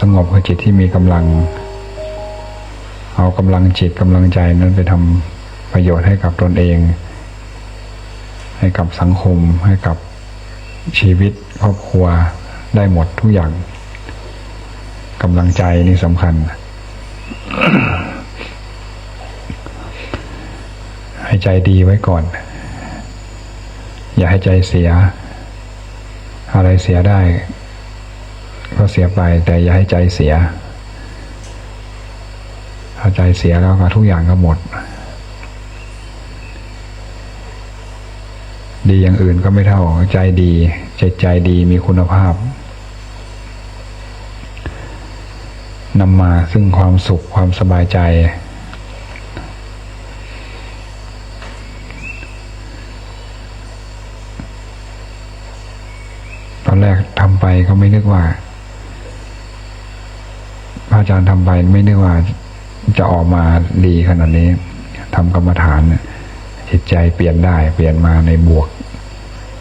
สงบคือจิตที่มีกำลัง เอากำลังจิตกำลังใจนั้นไปทำประโยชน์ให้กับตนเอง ให้กับสังคม ให้กับชีวิตครอบครัวได้หมดทุกอย่างกำลังใจนี่สำคัญ ให้ใจดีไว้ก่อน อย่าให้ใจเสีย อะไรเสียได้ ก็เสียไป แต่อย่าให้ใจเสียถ้าใจเสียแล้วก็ทุกอย่างก็หมด ดีอย่างอื่นก็ไม่เท่าใจดีใจใจดีมีคุณภาพนำมาซึ่งความสุขความสบายใจ ตอนแรกทำไปก็ไม่นึกว่า อาจารย์ทำไปไม่นึกว่าจะออกมาดีขนาดนี้ทำกรรมฐานจิตใจเปลี่ยนได้ เปลี่ยนมาในบวก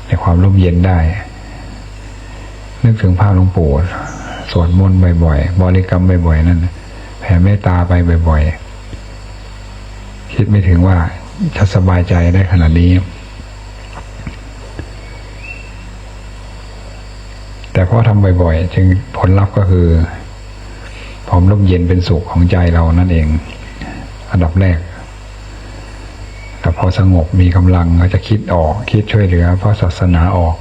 ในความร่มเย็นได้ นึกถึงภาพหลวงปู่สวดมนต์บ่อยๆ บริกรรมบ่อยๆ นั่นแผ่เมตตาไปบ่อยๆ คิดไม่ถึงว่าจะสบายใจได้ขนาดนี้ แต่พอทำบ่อยๆ จึงผลลัพธ์ก็คือ ความร่มเย็นเป็นสุขของใจเรานั่นเอง อันดับแรกแต่พอสงบมีกำลังก็จะคิดออก คิดช่วยเหลือเพราะศาสนาออก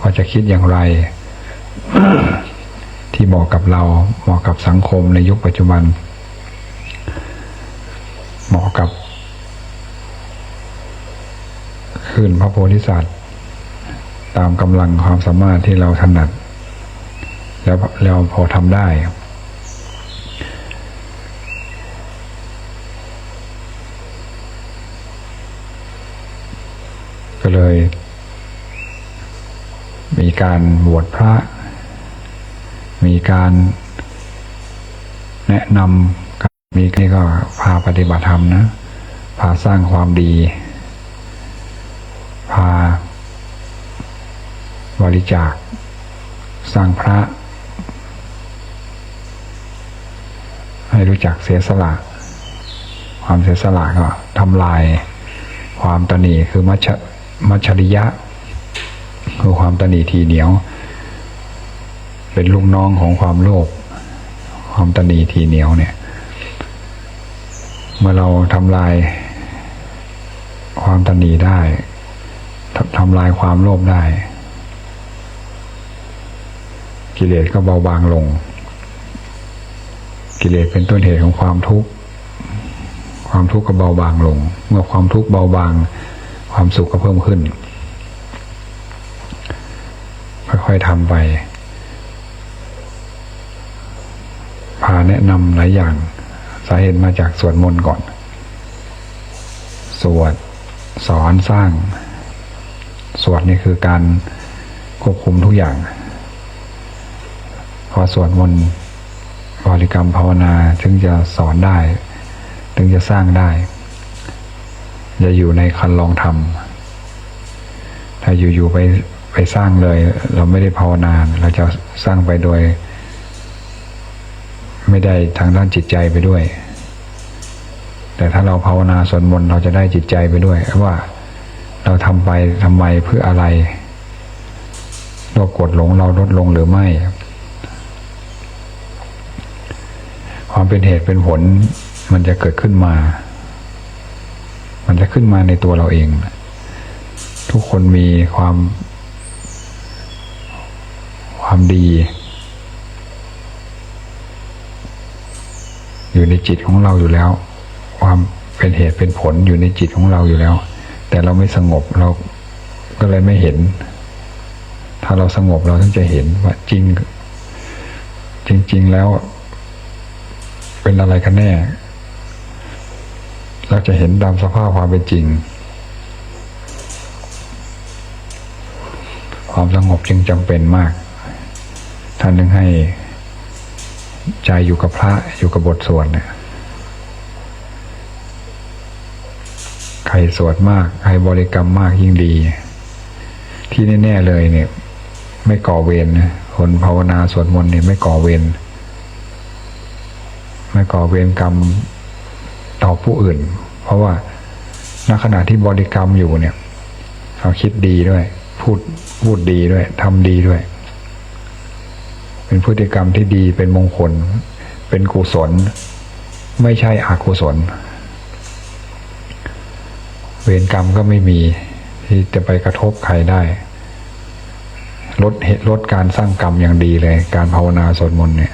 ว่าจะคิดอย่างไร ที่เหมาะกับเราเหมาะกับสังคมในยุคปัจจุบัน เหมาะกับขึ้นพระโพธิสัตว์ ตามกำลังความสามารถที่เราถนัด แล้วเราพอทำได้ ก็เลย มีการบวชพระ มีการแนะนำมีนี่ก็พาปฏิบัติธรรมนะ พาสร้างความดี พาบริจาค สร้างพระ ให้รู้จักเสียสละ ความเสียสละก็ทำลายความตนีคือมัช มัชริยะคือความตนีทีเหนียว เป็นลูกน้องของความโลภความตนีทีเหนียวเนี่ย เมื่อเราทำลาย ความตนีได้ทำทำลายความโลภได้ กิเลสก็เบาบางลง กิเลสเป็นต้นเหตุของความทุกข์ความทุกข์ก็เบาบางลง เมื่อความทุกข์เบาบาง ความสุขก็เพิ่มขึ้น ค่อยๆทำไป พาแนะนำหลายอย่าง สาเหตุมาจากสวดมนต์ก่อน สวด สอนสร้าง สวดนี่คือการควบคุมทุกอย่าง พอสวดมนต์บริกรรมภาวนาถึงจะสอนได้ ถึงจะสร้างได้ จะอยู่ในคันลองทำถ้าอยู่ๆไปไปสร้างเลย เราไม่ได้ภาวนาเราจะสร้างไปโดย ไม่ได้ทางด้านจิตใจไปด้วย แต่ถ้าเราภาวนาสวดมนต์เราจะได้จิตใจไปด้วยว่าเราทำไปทำไมเพื่ออะไรโลภกดหลงเราลดลงหรือไม่ ความเป็นเหตุเป็นผลมันจะเกิดขึ้นมา มันจะขึ้นมาในตัวเราเอง ทุกคนมีความ ความดี อยู่ในจิตของเราอยู่แล้ว ความเป็นเหตุเป็นผลอยู่ในจิตของเราอยู่แล้ว แต่เราไม่สงบเราก็เลยไม่เห็น ถ้าเราสงบเราถึงจะเห็นว่าจริง จริง ๆ แล้ว เป็นอะไรกันแน่ เราจะเห็นตามสภาพความเป็นจริง ความสงบจึงจำเป็นมาก ท่านนึงให้ใจอยู่กับพระอยู่กับบทสวดเนี่ยใครสวดมากใครบริกรรมมากยิ่งดี ที่แน่ๆเลยเนี่ย ไม่ก่อเวรนะคนภาวนาสวดมนต์เนี่ยไม่ก่อเวรไม่ก่อเวรกรรม ต่อผู้อื่น เพราะว่าณขณะที่บริกรรมอยู่เนี่ยเราคิดดีด้วย พูดพูดดีด้วยทำดีด้วย เป็นพฤติกรรมที่ดีเป็นมงคล เป็นกุศล ไม่ใช่อกุศล เวรกรรมก็ไม่มีที่จะไปกระทบใครได้ ลดเหตุลดการสร้างกรรมอย่างดีเลย การภาวนาสวดมนต์เนี่ย